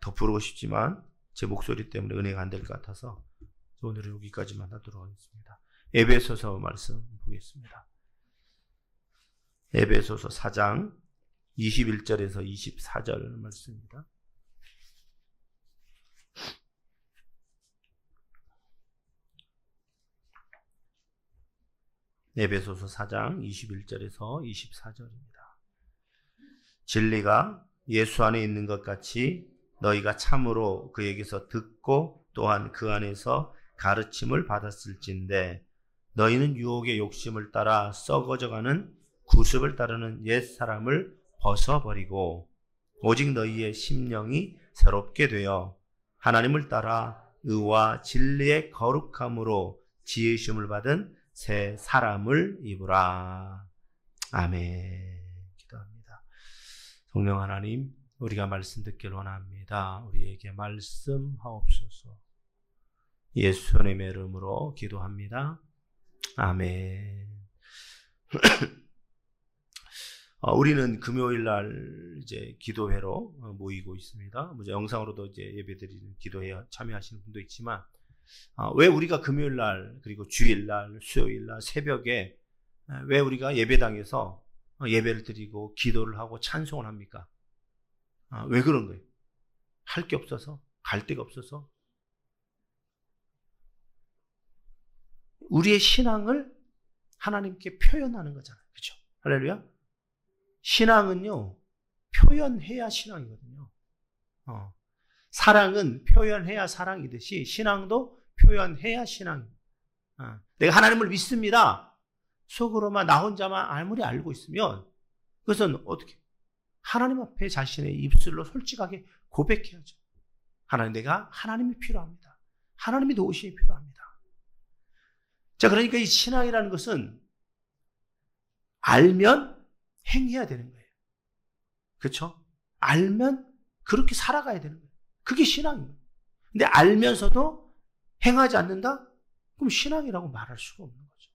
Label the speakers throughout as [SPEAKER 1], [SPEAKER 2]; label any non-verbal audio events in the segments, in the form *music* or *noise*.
[SPEAKER 1] 더 부르고 싶지만 제 목소리 때문에 은혜가 안 될 것 같아서 오늘은 여기까지만 하도록 하겠습니다. 에베소서 말씀 보겠습니다. 에베소서 4장 21절에서 24절 말씀입니다. 에베소서 4장 21절에서 24절입니다. 진리가 예수 안에 있는 것 같이 너희가 참으로 그에게서 듣고 또한 그 안에서 가르침을 받았을진데 너희는 유혹의 욕심을 따라 썩어져가는 구습을 따르는 옛 사람을 벗어버리고 오직 너희의 심령이 새롭게 되어 하나님을 따라 의와 진리의 거룩함으로 지으심을 받은 새 사람을 입으라. 아멘. 기도합니다. 성령 하나님, 우리가 말씀 듣길 원합니다. 우리에게 말씀하옵소서. 예수님의 이름으로 기도합니다. 아멘. *clears throat* 어, 우리는 금요일 날 이제 기도회로 어, 모이고 있습니다. 뭐 영상으로도 이제 예배드리는 기도회 참여하시는 분도 있지만 어, 왜 우리가 금요일 날 그리고 주일 날 수요일 날 새벽에 왜 우리가 예배당에서 예배를 드리고 기도를 하고 찬송을 합니까? 왜 그런 거예요? 할 게 없어서 갈 데가 없어서 우리의 신앙을 하나님께 표현하는 거잖아요. 그렇죠? 할렐루야. 신앙은요, 표현해야 신앙이거든요. 어. 사랑은 표현해야 사랑이듯이 신앙도 표현해야 신앙. 어. 내가 하나님을 믿습니다. 속으로만 나 혼자만 아무리 알고 있으면 그것은 어떻게 하나님 앞에 자신의 입술로 솔직하게 고백해야죠. 하나님 내가 하나님이 필요합니다. 하나님이 도우심이 필요합니다. 자, 그러니까 이 신앙이라는 것은 알면 행해야 되는 거예요. 그렇죠? 알면 그렇게 살아가야 되는 거예요. 그게 신앙입니다. 근데 알면서도 행하지 않는다? 그럼 신앙이라고 말할 수가 없는 거죠.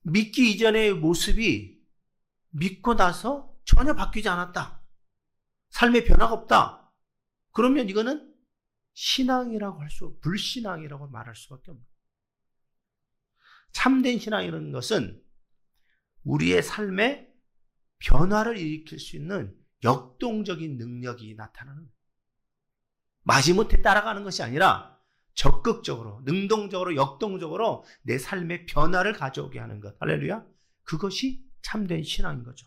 [SPEAKER 1] 믿기 이전의 모습이 믿고 나서 전혀 바뀌지 않았다. 삶에 변화가 없다. 그러면 이거는 신앙이라고 할 수, 불신앙이라고 말할 수밖에 없는 참된 신앙이라는 것은 우리의 삶에 변화를 일으킬 수 있는 역동적인 능력이 나타나는 마지못해 따라가는 것이 아니라 적극적으로, 능동적으로, 역동적으로 내 삶에 변화를 가져오게 하는 것. 할렐루야. 그것이 참된 신앙인 거죠.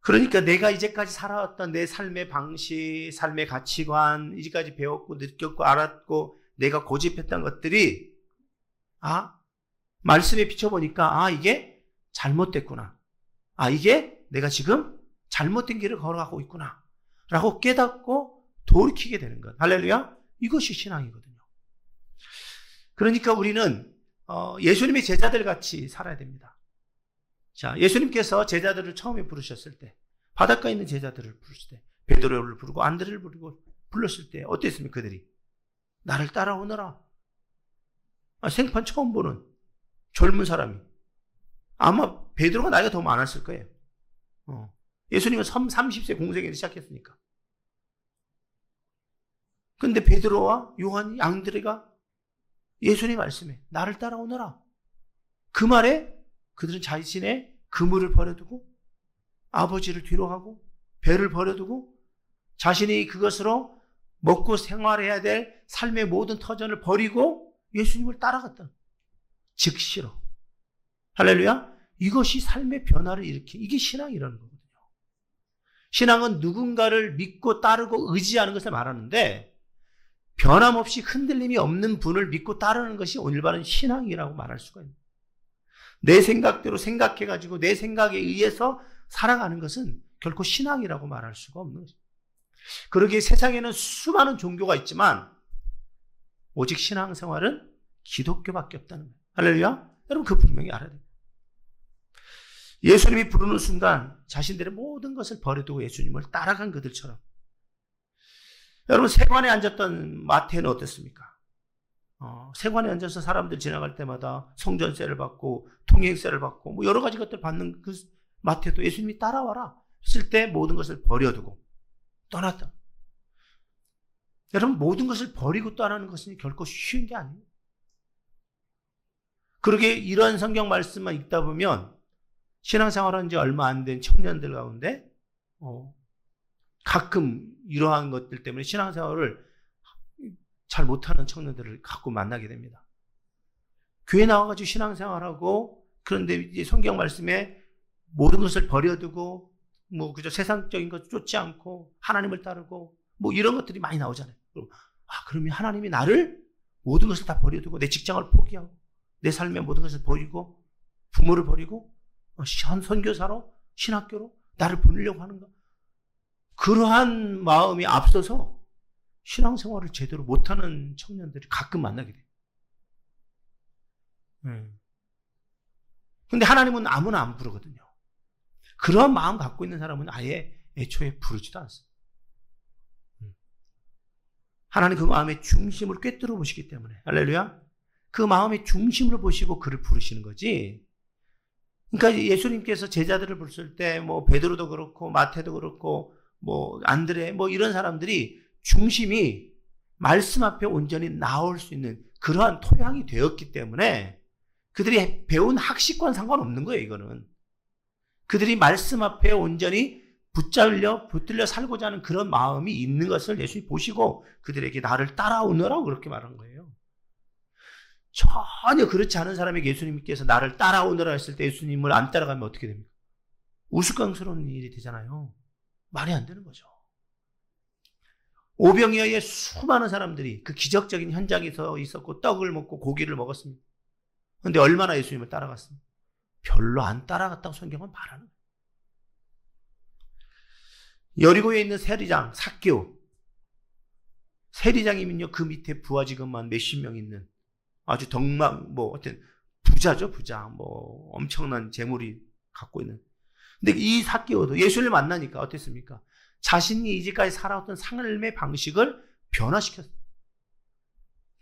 [SPEAKER 1] 그러니까 내가 이제까지 살아왔던 내 삶의 방식, 삶의 가치관, 이제까지 배웠고, 느꼈고, 알았고, 내가 고집했던 것들이, 아, 말씀에 비춰보니까, 아, 이게 잘못됐구나. 아, 이게 내가 지금 잘못된 길을 걸어가고 있구나. 라고 깨닫고 돌이키게 되는 것. 할렐루야? 이것이 신앙이거든요. 그러니까 우리는 어, 예수님의 제자들 같이 살아야 됩니다. 자, 예수님께서 제자들을 처음에 부르셨을 때, 바닷가에 있는 제자들을 부르실 때, 베드로를 부르고 안드레를 부르고 불렀을 때 어땠습니까? 그들이 나를 따라오너라. 아, 생판 처음 보는 젊은 사람이 아마 베드로가 나이가 더 많았을 거예요. 어. 예수님은 30세 공생에 시작했으니까. 근데 베드로와 요한이 양들이가 예수님 말씀에 나를 따라오너라. 그 말에 그들은 자신의 그물을 버려두고 아버지를 뒤로 하고 배를 버려두고 자신이 그것으로 먹고 생활해야 될 삶의 모든 터전을 버리고 예수님을 따라갔다. 즉시로. 할렐루야. 이것이 삶의 변화를 일으키 이게 신앙이라는 거거든요. 신앙은 누군가를 믿고 따르고 의지하는 것을 말하는데 변함없이 흔들림이 없는 분을 믿고 따르는 것이 오늘 바른 신앙이라고 말할 수가 있는 내 생각대로 생각해가지고 내 생각에 의해서 살아가는 것은 결코 신앙이라고 말할 수가 없는 거죠. 그러기에 세상에는 수많은 종교가 있지만 오직 신앙생활은 기독교밖에 없다는 거예요. 할렐루야? 여러분 그 분명히 알아야 돼요. 예수님이 부르는 순간 자신들의 모든 것을 버려두고 예수님을 따라간 그들처럼 여러분 세관에 앉았던 마태는 어땠습니까? 어, 세관에 앉아서 사람들 지나갈 때마다 성전세를 받고 통행세를 받고 뭐 여러 가지 것들 받는 그 마태도 예수님이 따라와라. 했을 때 모든 것을 버려두고 떠났다. 여러분 모든 것을 버리고 떠나는 것은 결코 쉬운 게 아니에요. 그러게 이런 성경 말씀만 읽다 보면 신앙생활한 지 얼마 안 된 청년들 가운데 어, 가끔 이러한 것들 때문에 신앙생활을 잘 못하는 청년들을 가끔 만나게 됩니다. 교회 나와가지고 신앙생활하고 그런데 이제 성경 말씀에 모든 것을 버려두고 뭐 그저 세상적인 것 쫓지 않고 하나님을 따르고 뭐 이런 것들이 많이 나오잖아요. 아 그러면 하나님이 나를 모든 것을 다 버려두고 내 직장을 포기하고 내 삶의 모든 것을 버리고 부모를 버리고 어, 현 선교사로 신학교로 나를 보내려고 하는가? 그러한 마음이 앞서서 신앙생활을 제대로 못하는 청년들이 가끔 만나게 돼요. 음. 근데 하나님은 아무나 안 부르거든요. 그런 마음 갖고 있는 사람은 아예 애초에 부르지도 않습니다. 음. 하나님 그 마음의 중심을 꿰뚫어 보시기 때문에 할렐루야. 그 마음의 중심을 보시고 그를 부르시는 거지. 그러니까 예수님께서 제자들을 부르실 때 뭐 베드로도 그렇고 마태도 그렇고 뭐 안드레 뭐 이런 사람들이 중심이 말씀 앞에 온전히 나올 수 있는 그러한 토양이 되었기 때문에 그들이 배운 학식과는 상관없는 거예요, 이거는. 그들이 말씀 앞에 온전히 붙잡려, 붙들려 살고자 하는 그런 마음이 있는 것을 예수님이 보시고 그들에게 나를 따라오너라고 그렇게 말한 거예요. 전혀 그렇지 않은 사람에게 예수님께서 나를 따라오너라 했을 때 예수님을 안 따라가면 어떻게 됩니까? 우스꽝스러운 일이 되잖아요. 말이 안 되는 거죠. 오병이어의 수많은 사람들이 그 기적적인 현장에서 있었고 떡을 먹고 고기를 먹었습니다. 그런데 얼마나 예수님을 따라갔습니까? 별로 안 따라갔다고 성경은 말하는 거예요. 여리고에 있는 세리장 사개오 세리장이면요 그 밑에 부하 직원만 몇십 명 있는 아주 덕망 뭐 어떤 부자죠 부자 뭐 엄청난 재물이 갖고 있는 근데 이 사개오도 예수를 만나니까 어땠습니까? 자신이 이제까지 살아왔던 삶의 방식을 변화시켰어요.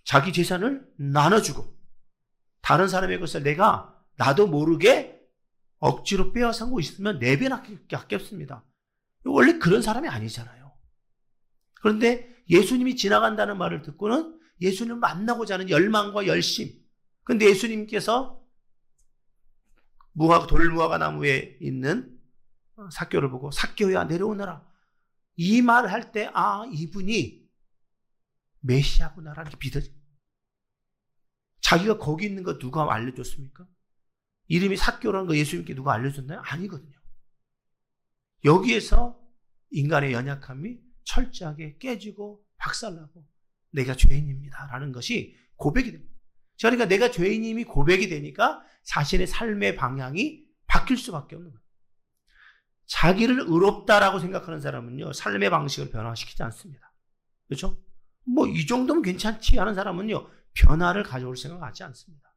[SPEAKER 1] 자기 재산을 나눠주고 다른 사람의 것을 내가 나도 모르게 억지로 빼앗은 거 있으면 네 배나 아꼈습니다. 원래 그런 사람이 아니잖아요. 그런데 예수님이 지나간다는 말을 듣고는 예수님을 만나고자 하는 열망과 열심. 근데 예수님께서 무화, 돌무화과 나무에 있는 사교를 보고 사교야 내려오너라. 이 말을 할 때, 아, 이분이 메시아구나라는 게 믿어지. 자기가 거기 있는 거 누가 알려줬습니까? 이름이 사교라는 거 예수님께 누가 알려줬나요? 아니거든요. 여기에서 인간의 연약함이 철저하게 깨지고 박살나고 내가 죄인입니다. 라는 것이 고백이 됩니다. 그러니까 내가 죄인임이 고백이 되니까 자신의 삶의 방향이 바뀔 수밖에 없는 거예요. 자기를 의롭다라고 생각하는 사람은요, 삶의 방식을 변화시키지 않습니다. 그렇죠? 뭐, 이 정도면 괜찮지 하는 사람은요, 변화를 가져올 생각하지 않습니다.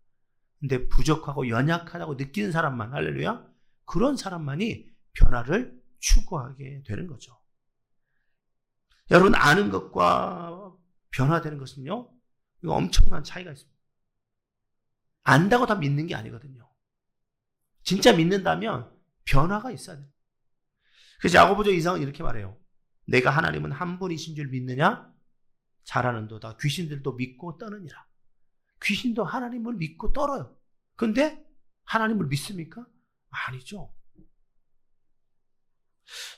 [SPEAKER 1] 근데 부족하고 연약하다고 느끼는 사람만, 할렐루야? 그런 사람만이 변화를 추구하게 되는 거죠. 여러분, 아는 것과 변화되는 것은요, 엄청난 차이가 있습니다. 안다고 다 믿는 게 아니거든요. 진짜 믿는다면 변화가 있어야 돼요. 그래서 야고보죠 이상은 이렇게 말해요. 내가 하나님은 한 분이신 줄 믿느냐? 잘하는도다. 귀신들도 믿고 떠느니라. 귀신도 하나님을 믿고 떨어요. 근데 하나님을 믿습니까? 아니죠.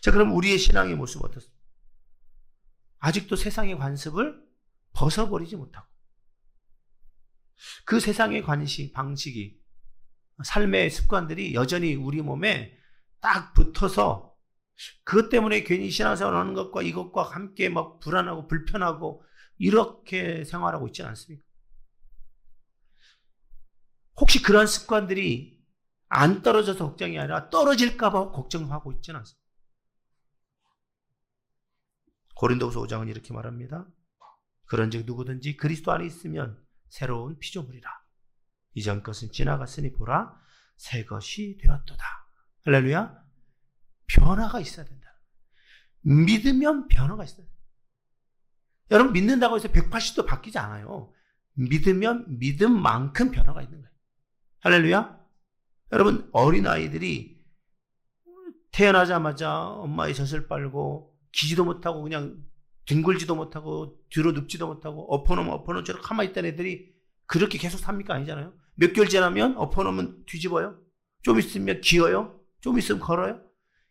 [SPEAKER 1] 자, 그럼 우리의 신앙의 모습 어떻습니까? 아직도 세상의 관습을 벗어버리지 못하고 그 세상의 관식, 방식이 삶의 습관들이 여전히 우리 몸에 딱 붙어서 그것 때문에 괜히 신앙생활 하는 것과 이것과 함께 막 불안하고 불편하고 이렇게 생활하고 있지는 않습니까? 혹시 그런 습관들이 안 떨어져서 걱정이 아니라 떨어질까봐 걱정하고 있지는 않습니다. 고린도서 5장은 이렇게 말합니다. 그런즉 누구든지 그리스도 안에 있으면 새로운 피조물이라. 이전 것은 지나갔으니 보라 새 것이 되었도다. 할렐루야. 변화가 있어야 된다. 믿으면 변화가 된다. 여러분 믿는다고 해서 180도 바뀌지 않아요. 믿으면 믿음만큼 변화가 있는 거예요. 할렐루야. 여러분 어린 아이들이 태어나자마자 엄마의 젖을 빨고 기지도 못하고 그냥 뒹굴지도 못하고 뒤로 눕지도 못하고 엎어놓으면 엎어놓은 채로 가만히 있던 애들이 그렇게 계속 삽니까? 아니잖아요. 몇 개월 지나면 엎어놓으면 뒤집어요. 좀 있으면 기어요. 좀 있으면 걸어요.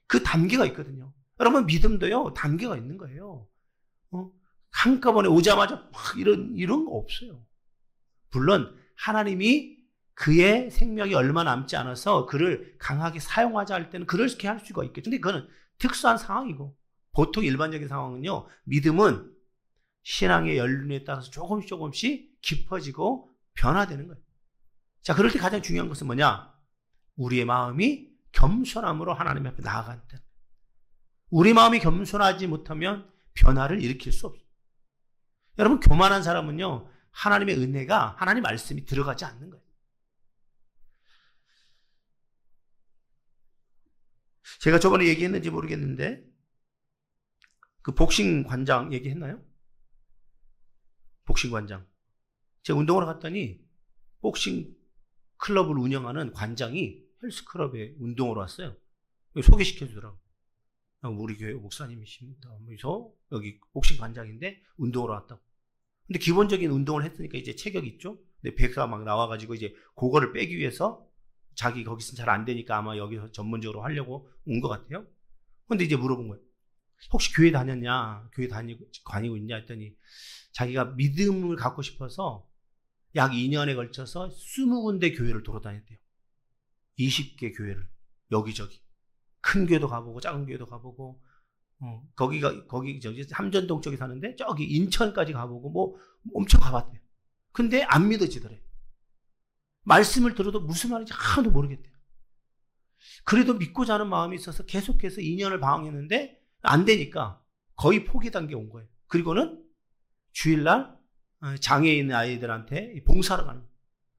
[SPEAKER 1] 그 단계가 있거든요. 여러분 믿음도요 단계가 있는 거예요. 어? 한꺼번에 오자마자 막 이런 이런 거 없어요. 물론 하나님이 그의 생명이 얼마 남지 않아서 그를 강하게 사용하자 할 때는 그렇게 할 수가 있겠죠. 근데 그거는 특수한 상황이고 보통 일반적인 상황은요. 믿음은 신앙의 연륜에 따라서 조금씩 조금씩 깊어지고 변화되는 거예요. 자, 그럴 때 가장 중요한 것은 뭐냐? 우리의 마음이 겸손함으로 하나님 앞에 데 우리 마음이 겸손하지 못하면 변화를 일으킬 수 없어요. 여러분, 교만한 사람은요, 하나님의 은혜가, 하나님 말씀이 들어가지 않는 거예요. 제가 저번에 얘기했는지 모르겠는데, 그 복싱 관장 얘기했나요? 복싱 관장. 제가 운동을 갔더니, 복싱 클럽을 운영하는 관장이 헬스클럽에 운동을 왔어요. 소개시켜 주더라고. 우리 교회 목사님이십니다. 그래서 여기 복싱 관장인데 운동을 왔다고. 근데 기본적인 운동을 했으니까 이제 체격 있죠? 근데 배가 막 나와가지고 이제 그거를 빼기 위해서 자기 거기서 잘 안 되니까 아마 여기서 전문적으로 하려고 온 것 같아요. 근데 이제 물어본 거예요. 혹시 교회 다녔냐? 교회 다니고, 다니고 있냐? 했더니 자기가 믿음을 갖고 싶어서 약 2년에 걸쳐서 20군데 교회를 돌아다녔대요. 20개 교회를. 여기저기. 큰 교회도 가보고, 작은 교회도 가보고, 어, 거기가, 거기, 저기, 함전동 쪽에 사는데, 저기 인천까지 가보고, 뭐, 엄청 가봤대요. 근데 안 믿어지더래. 말씀을 들어도 무슨 말인지 하나도 모르겠대요. 그래도 믿고자 하는 마음이 있어서 계속해서 2년을 방황했는데, 안 되니까 거의 포기 단계 온 거예요. 그리고는 주일날 어, 장애 있는 아이들한테 봉사를 가는 거예요.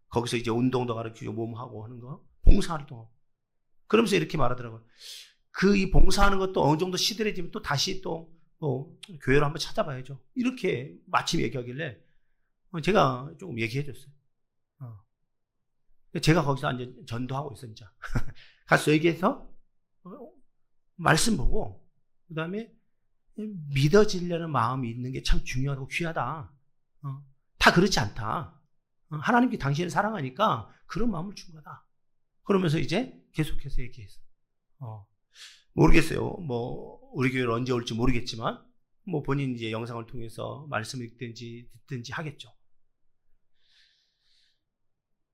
[SPEAKER 1] 거기서 이제 운동도 가르치고 몸하고 하는 거, 봉사활동하고. 그러면서 이렇게 말하더라고요. 그 이 봉사하는 것도 어느 정도 시들해지면 또 다시 또, 또 교회를 한번 찾아봐야죠. 이렇게 마침 얘기하길래 어, 제가 조금 얘기해 줬어요. 어. 제가 거기서 이제 전도하고 있어, 진짜. *laughs* 가서 얘기해서 어, 말씀 보고 그 다음에 믿어지려는 마음이 있는 게 참 중요하고 귀하다. 어, 다 그렇지 않다. 어, 하나님께 당신을 사랑하니까 그런 마음을 준 거다. 그러면서 이제 계속해서 얘기했어. 어, 모르겠어요. 뭐 우리 교회를 언제 올지 모르겠지만 뭐 본인 이제 영상을 통해서 말씀을 읽든지 듣든지 하겠죠.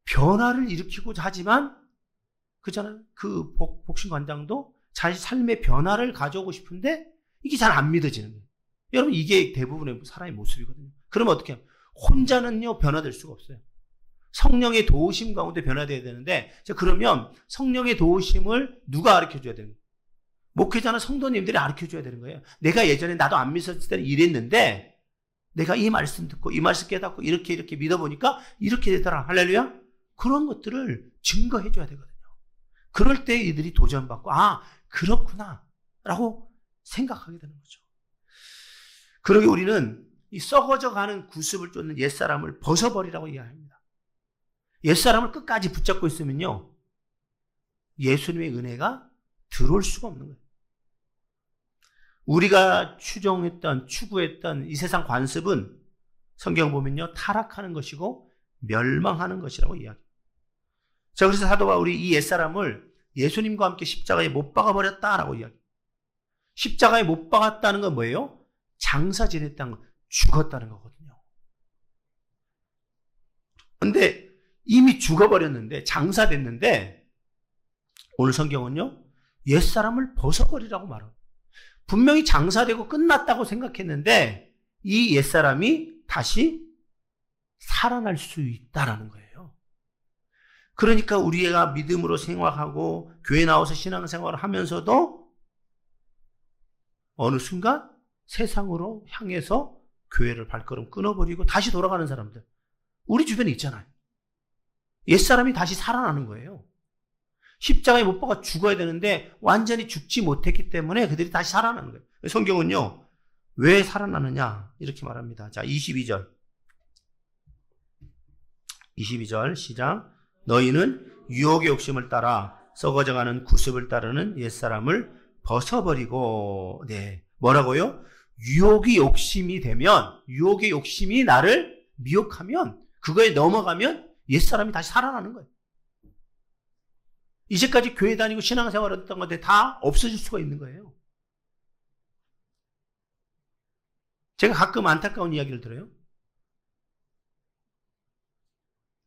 [SPEAKER 1] 변화를 일으키고자 하지만 그잖아요. 그 복, 복싱 관장도 자기 삶의 변화를 가져오고 싶은데 이게 잘 안 믿어지는 거예요. 여러분 이게 대부분의 사람의 모습이거든요. 그러면 어떻게 해요? 혼자는요 변화될 수가 없어요. 성령의 도우심 가운데 변화돼야 되는데 자 그러면 성령의 도우심을 누가 가르쳐 줘야 되는 거예요? 목회자는 성도님들이 가르쳐 줘야 되는 거예요. 내가 예전에 나도 안 믿었을 때는 이랬는데 내가 이 말씀 듣고 이 말씀 깨닫고 이렇게 이렇게 믿어보니까 이렇게 되더라. 할렐루야. 그런 것들을 증거해 줘야 되거든요. 그럴 때 이들이 도전받고 아 그렇구나 라고 생각하게 되는 거죠. 그러게 우리는 이 썩어져 가는 구습을 쫓는 옛사람을 벗어버리라고 이야기합니다. 옛사람을 끝까지 붙잡고 있으면요. 예수님의 은혜가 들어올 수가 없는 거예요. 우리가 추정했던, 추구했던 이 세상 관습은 성경 보면요. 타락하는 것이고 멸망하는 것이라고 이야기합니다. 자, 그래서 사도 바울이 이 옛사람을 예수님과 함께 십자가에 못 박아버렸다라고 이야기합니다. 십자가에 못 박았다는 건 뭐예요? 장사 지냈다는 거, 죽었다는 거거든요. 근데 이미 죽어버렸는데, 장사됐는데, 오늘 성경은요, 옛사람을 벗어버리라고 말합니다. 분명히 장사되고 끝났다고 생각했는데, 이 옛사람이 다시 살아날 수 있다라는 거예요. 그러니까 우리가 믿음으로 생활하고, 교회 나와서 신앙생활을 하면서도, 어느 순간 세상으로 향해서 교회를 발걸음 끊어버리고 다시 돌아가는 사람들. 우리 주변에 있잖아요. 옛사람이 다시 살아나는 거예요. 십자가에 못 박아 죽어야 되는데 완전히 죽지 못했기 때문에 그들이 다시 살아나는 거예요. 성경은요, 왜 살아나느냐? 이렇게 말합니다. 자, 22절. 22절 시작. 너희는 유혹의 욕심을 따라 썩어져가는 구습을 따르는 옛사람을 벗어버리고, 네. 뭐라고요? 유혹이 욕심이 되면, 유혹의 욕심이 나를 미혹하면, 그거에 넘어가면 옛사람이 다시 살아나는 거예요. 이제까지 교회 다니고 신앙생활 했던 건데 다 없어질 수가 있는 거예요. 제가 가끔 안타까운 이야기를 들어요.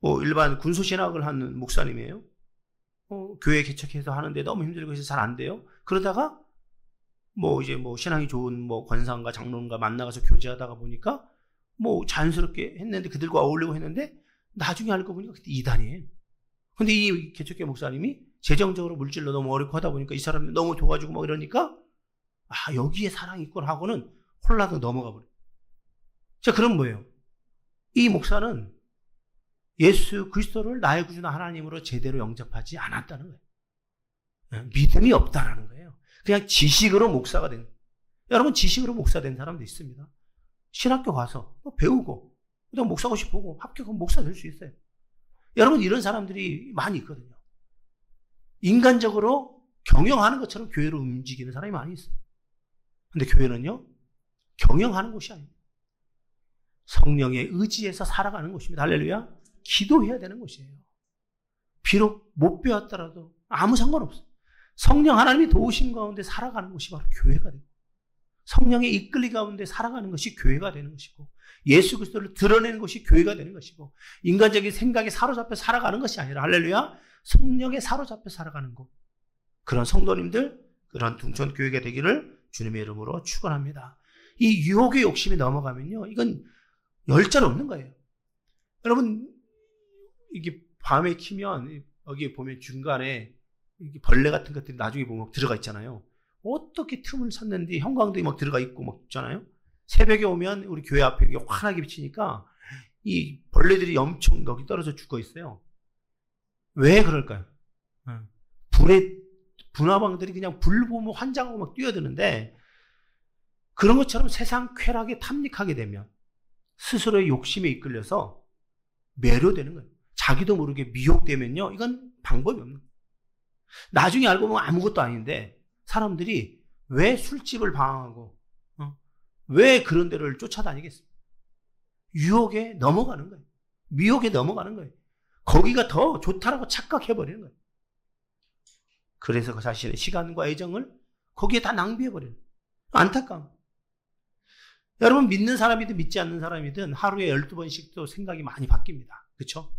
[SPEAKER 1] 뭐 일반 군소신학을 하는 목사님이에요. 어, 교회 개척해서 하는데 너무 힘들고 해서 잘 안 돼요. 그러다가 뭐 이제 뭐 신앙이 좋은 뭐 권사인가 장로인가 만나가서 교제하다가 보니까 뭐 자연스럽게 했는데 그들과 어울리고 했는데 나중에 알고 보니까 그때 이단이에요. 근데 이 개척교 목사님이 재정적으로 물질로 너무 어렵고 하다 보니까 이 사람이 너무 도와주고 막 이러니까 아 여기에 사랑이 있구나 하고는 홀라도 넘어가 버려. 자 그럼 뭐예요? 이 목사는 예수 그리스도를 나의 구주나 하나님으로 제대로 영접하지 않았다는 거예요. 예, 믿음이 없다라는 거예요. 그냥 지식으로 목사가 된. 여러분 지식으로 목사 된 사람도 있습니다. 신학교 가서 뭐 배우고 그다음 목사고 싶고 합격하면 목사 될 수 있어요. 여러분 이런 사람들이 많이 있거든요. 인간적으로 경영하는 것처럼 교회로 움직이는 사람이 많이 있어요. 근데 교회는요, 경영하는 곳이 아닙니다. 성령의 의지에서 살아가는 곳입니다. 할렐루야. 기도해야 되는 곳이에요. 비록 못 배웠더라도 아무 상관없어요. 성령 하나님이 도우신 가운데 살아가는 곳이 바로 교회가 되고, 성령의 이끌리 가운데 살아가는 것이 교회가 되는 것이고, 예수 그리스도를 드러내는 것이 교회가 되는 것이고, 인간적인 생각에 사로잡혀 살아가는 것이 아니라, 할렐루야. 성령에 사로잡혀 살아가는 것. 그런 성도님들, 그런 둥천 교회가 되기를 주님의 이름으로 축원합니다. 이 유혹의 욕심이 넘어가면요, 이건 열절 없는 거예요. 여러분 이게 밤에 키면 여기 보면 중간에 벌레 같은 것들이 나중에 보면 들어가 있잖아요. 어떻게 틈을 샀는지 형광등이 막 들어가 있고 막 있잖아요. 새벽에 오면 우리 교회 앞에 이게 환하게 비치니까 이 벌레들이 엄청 여기 떨어져 죽어 있어요. 왜 그럴까요? 불에 분화방들이 그냥 불 보면 환장하고 막 뛰어드는데 그런 것처럼 세상 쾌락에 탐닉하게 되면 스스로의 욕심에 이끌려서 매료되는 거예요. 자기도 모르게 미혹되면요. 이건 방법이 없는 거예요. 나중에 알고 보면 아무것도 아닌데 사람들이 왜 술집을 방황하고 어? 왜 그런 데를 쫓아다니겠습니까? 유혹에 넘어가는 거예요. 미혹에 넘어가는 거예요. 거기가 더 좋다라고 착각해버리는 거예요. 그래서 그 자신의 시간과 애정을 거기에 다 낭비해버리는. 안타까움. 여러분 믿는 사람이든 믿지 않는 사람이든 하루에 12번씩 또 생각이 많이 바뀝니다. 그렇죠?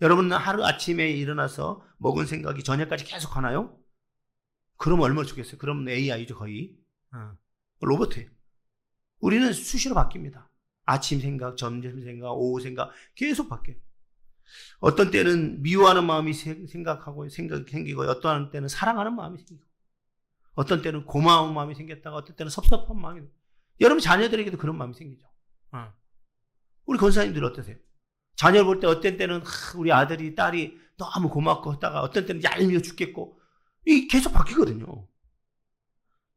[SPEAKER 1] 여러분은 하루 아침에 일어나서 먹은 생각이 저녁까지 계속 하나요? 그럼 얼마나 좋겠어요? 그럼 AI죠 거의. 어. 로봇이에요. 우리는 수시로 바뀝니다. 아침 생각, 점심 생각, 오후 생각 계속 바뀌어요. 어떤 때는 미워하는 마음이 생각하고 생각 생기고 어떤 때는 사랑하는 마음이 생기고 어떤 때는 고마운 마음이 생겼다가 어떤 때는 섭섭한 마음이 여러분 자녀들에게도 그런 마음이 생기죠. 어. 우리 권사님들 어떠세요? 자녀를 볼 때 어떤 때는 우리 아들이 딸이 너무 고맙고 하다가 어떤 때는 얄미워 죽겠고 이 계속 바뀌거든요.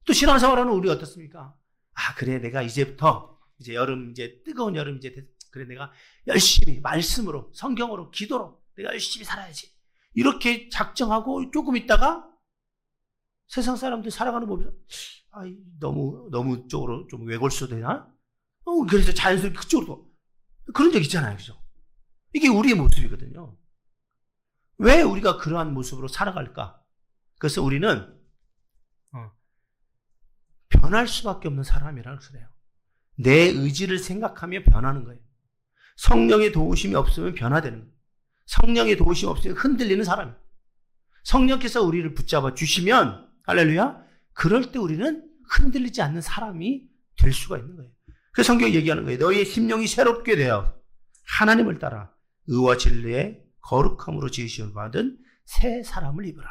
[SPEAKER 1] 또 신앙생활하는 우리 어떻습니까? 아 그래 내가 이제부터 이제 여름 이제 뜨거운 여름 이제 그래 내가 열심히 말씀으로 성경으로 기도로 내가 열심히 살아야지 이렇게 작정하고 조금 있다가 세상 사람들 살아가는 법에서 아, 너무 너무 쪽으로 좀 왜골수 되나? 어, 그래서 자연스럽게 그쪽으로 그런 적 있잖아요, 그죠? 이게 우리의 모습이거든요. 왜 우리가 그러한 모습으로 살아갈까? 그래서 우리는 어, 변할 수밖에 없는 사람이라고 그래요. 내 의지를 생각하며 변하는 거예요. 성령의 도우심이 없으면 변화되는 거예요. 성령의 도우심이 없으면 흔들리는 사람이에요. 성령께서 우리를 붙잡아 주시면 할렐루야 그럴 때 우리는 흔들리지 않는 사람이 될 수가 있는 거예요. 그 성경이 얘기하는 거예요. 너희의 심령이 새롭게 되어 하나님을 따라 의와 진리의 거룩함으로 지으시어 받은 새 사람을 입으라.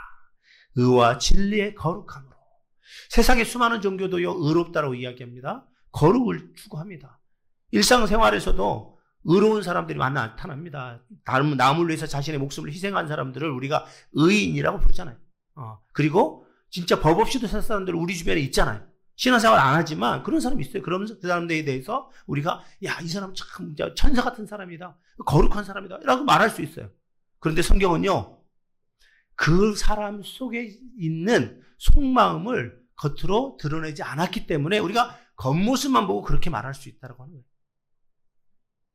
[SPEAKER 1] 의와 진리의 거룩함으로. 세상의 수많은 종교도요, 의롭다라고 이야기합니다. 거룩을 추구합니다. 일상생활에서도 의로운 사람들이 많이 나타납니다. 다른 남을 위해서 자신의 목숨을 희생한 사람들을 우리가 의인이라고 부르잖아요. 어, 그리고 진짜 법 없이도 살 사람들 우리 주변에 있잖아요. 신앙생활 안 하지만 그런 사람이 있어요. 그러면서 그 사람들에 대해서 우리가 야, 이 사람 참 천사 같은 사람이다. 거룩한 사람이다. 라고 말할 수 있어요. 그런데 성경은요. 그 사람 속에 있는 속마음을 겉으로 드러내지 않았기 때문에 우리가 겉모습만 보고 그렇게 말할 수 있다고 하는 거예요.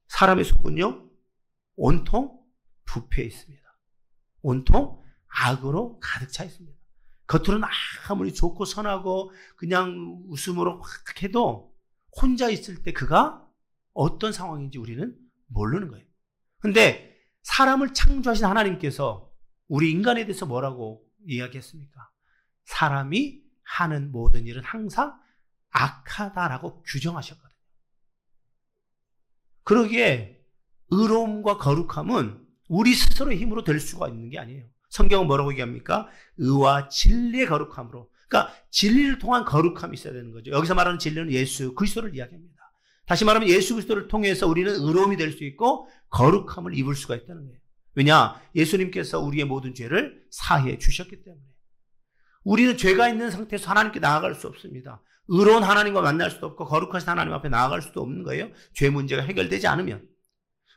[SPEAKER 1] 사람의 속은요, 온통 부패해 있습니다. 온통 악으로 가득 차 있습니다. 겉으로는 아무리 좋고 선하고 그냥 웃음으로 확 해도 혼자 있을 때 그가 어떤 상황인지 우리는 모르는 거예요. 근데 사람을 창조하신 하나님께서 우리 인간에 대해서 뭐라고 이야기했습니까? 사람이 하는 모든 일은 항상 악하다라고 규정하셨거든요. 그러기에 의로움과 거룩함은 우리 스스로의 힘으로 될 수가 있는 게 아니에요. 성경은 뭐라고 얘기합니까? 의와 진리의 거룩함으로. 그러니까 진리를 통한 거룩함이 있어야 되는 거죠. 여기서 말하는 진리는 예수 그리스도를 이야기합니다. 다시 말하면 예수 그리스도를 통해서 우리는 의로움이 될 수 있고 거룩함을 입을 수가 있다는 거예요. 왜냐? 예수님께서 우리의 모든 죄를 사해 주셨기 때문에. 우리는 죄가 있는 상태에서 하나님께 나아갈 수 없습니다. 의로운 하나님과 만날 수도 없고 거룩하신 하나님 앞에 나아갈 수도 없는 거예요. 죄 문제가 해결되지 않으면.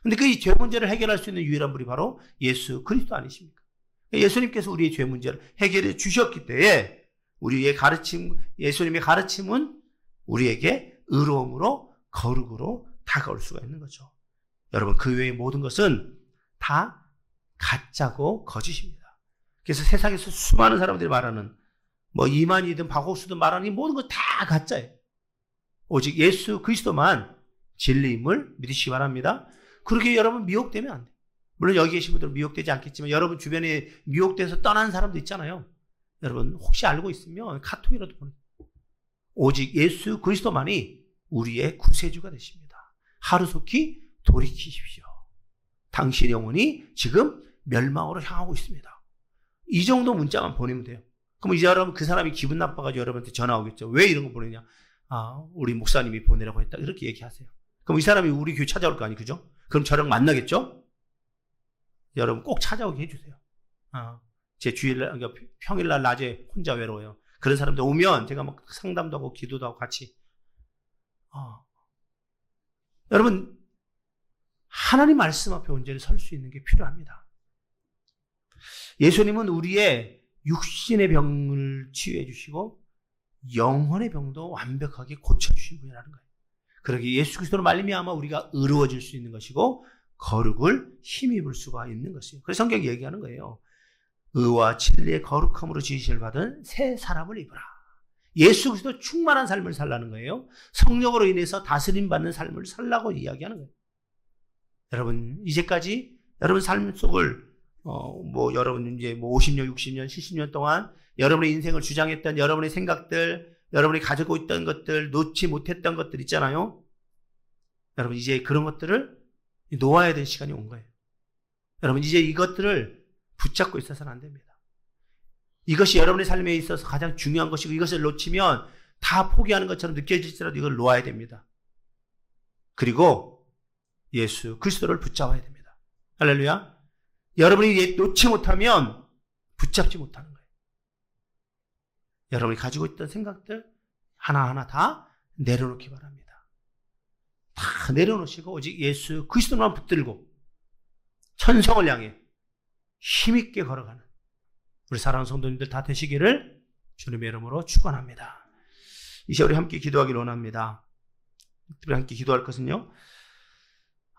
[SPEAKER 1] 근데 그 죄 문제를 해결할 수 있는 유일한 분이 바로 예수 그리스도 아니십니까? 예수님께서 우리의 죄 문제를 해결해 주셨기 때에 우리의 가르침, 예수님의 가르침은 우리에게 의로움으로 거룩으로 다가올 수가 있는 거죠. 여러분, 그 외의 모든 것은 다 가짜고 거짓입니다. 그래서 세상에서 수많은 사람들이 말하는 뭐 이만이든 박옥수든 말하는 이 모든 것 다 가짜예요. 오직 예수 그리스도만 진리임을 믿으시기 바랍니다. 그렇게 여러분 미혹되면 안 돼요. 물론 여기 계신 분들은 미혹되지 않겠지만 여러분 주변에 미혹돼서 떠난 사람도 있잖아요. 여러분 혹시 알고 있으면 카톡이라도 보내. 오직 예수 그리스도만이 우리의 구세주가 되십니다. 하루속히 돌이키십시오. 당신 영혼이 지금 멸망으로 향하고 있습니다. 이 정도 문자만 보내면 돼요. 그럼 이제 여러분 그 사람이 기분 나빠가지고 여러분한테 전화 오겠죠. 왜 이런 거 보내냐? 아, 우리 목사님이 보내라고 했다. 이렇게 얘기하세요. 그럼 이 사람이 우리 교회 찾아올 거 아니, 그죠? 그럼 저랑 만나겠죠? 여러분 꼭 찾아오게 해주세요. 아, 제 주일날, 그러니까 평일날 낮에 혼자 외로워요. 그런 사람들 오면 제가 막 상담도 하고 기도도 하고 같이. 아. 여러분, 하나님 말씀 앞에 온전히 설 수 있는 게 필요합니다. 예수님은 우리의 육신의 병을 치유해 주시고 영혼의 병도 완벽하게 고쳐 주신 분이라는 거예요. 그러기 예수 그리스도로 말미암아 우리가 의로워질 수 있는 것이고 거룩을 힘입을 수가 있는 것이에요. 그래서 성경이 얘기하는 거예요. 의와 진리의 거룩함으로 지으실 받은 새 사람을 입으라. 예수 그리스도 충만한 삶을 살라는 거예요. 성령으로 인해서 다스림 받는 삶을 살라고 이야기하는 거예요. 여러분 이제까지 여러분 삶 속을 어, 뭐, 여러분, 이제 뭐 50년, 60년, 70년 동안 여러분의 인생을 주장했던 여러분의 생각들, 여러분이 가지고 있던 것들, 놓지 못했던 것들 있잖아요. 여러분, 이제 그런 것들을 놓아야 될 시간이 온 거예요. 여러분, 이제 이것들을 붙잡고 있어서는 안 됩니다. 이것이 여러분의 삶에 있어서 가장 중요한 것이고 이것을 놓치면 다 포기하는 것처럼 느껴질지라도 이걸 놓아야 됩니다. 그리고 예수 그리스도를 붙잡아야 됩니다. 할렐루야. 여러분이 놓지 못하면 붙잡지 못하는 거예요. 여러분이 가지고 있던 생각들 하나하나 다 내려놓기 바랍니다. 다 내려놓으시고 오직 예수 그리스도만 붙들고 천성을 향해 힘있게 걸어가는 우리 사랑하는 성도님들 다 되시기를 주님의 이름으로 축원합니다. 이제 우리 함께 기도하기를 원합니다. 우리 함께 기도할 것은요.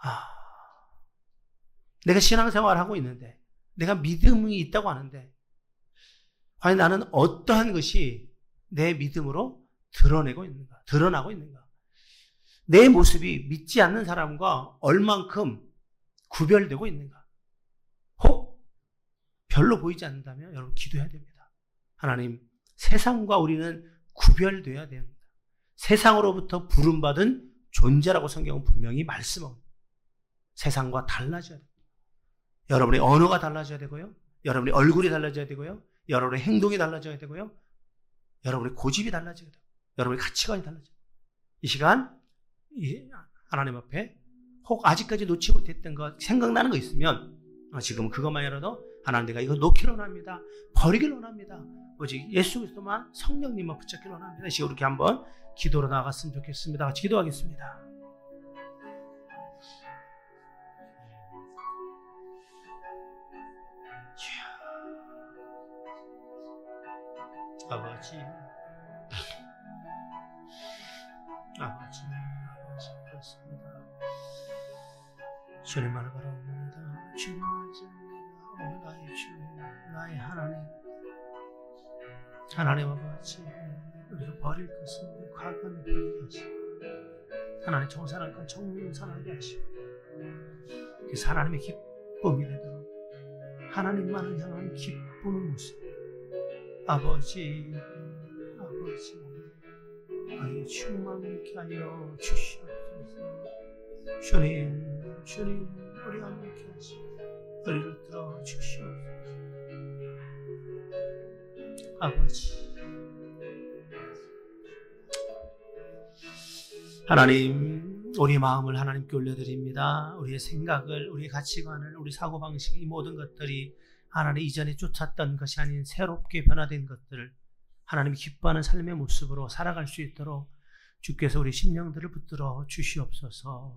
[SPEAKER 1] 아, 내가 신앙생활을 하고 있는데, 내가 믿음이 있다고 하는데, 과연 나는 어떠한 것이 내 믿음으로 드러내고 있는가, 드러나고 있는가? 내 모습이 믿지 않는 사람과 얼만큼 구별되고 있는가? 혹 별로 보이지 않는다면 여러분 기도해야 됩니다. 하나님, 세상과 우리는 구별돼야 됩니다. 세상으로부터 부름받은 존재라고 성경은 분명히 말씀합니다. 세상과 달라져야 됩니다. 여러분의 언어가 달라져야 되고요. 여러분의 얼굴이 달라져야 되고요. 여러분의 행동이 달라져야 되고요. 여러분의 고집이 달라져야 되고 여러분의 가치관이 달라져야 이 시간 하나님 앞에 혹 아직까지 놓지 못했던 것 생각나는 거 있으면 어, 지금 그것만이라도 하나님 내가 이거 놓기를 원합니다. 버리기를 원합니다. 오직 예수 그리스도만 성령님만 붙잡기를 원합니다. 지금 이렇게 한번 기도로 나갔으면 좋겠습니다. 같이 기도하겠습니다. 아버지 바라옵니다. 주님만을 바라옵니다. 오 나의 주, 나의 하나님. 하나님 아버지, 우리가 버릴 것은 과감히 버리게 하시고, 하나님 정산할 건 정산하게 하시고, 그래서 하나님의 기쁨이 되도록 하나님만을 향한 기쁨의 모습. 아버지, 아버지, 아예 충만케 하여 주시옵소서. 주님, 주님, 우리 함께 하시고, 우리를 들어 주시옵소서. 아버지. 하나님, 우리 마음을 하나님께 올려드립니다. 우리의 생각을, 우리의 가치관을, 우리 사고방식, 이 모든 것들이 하나님 이전에 쫓았던 것이 아닌 새롭게 변화된 것들을 하나님이 기뻐하는 삶의 모습으로 살아갈 수 있도록 주께서 우리 심령들을 붙들어 주시옵소서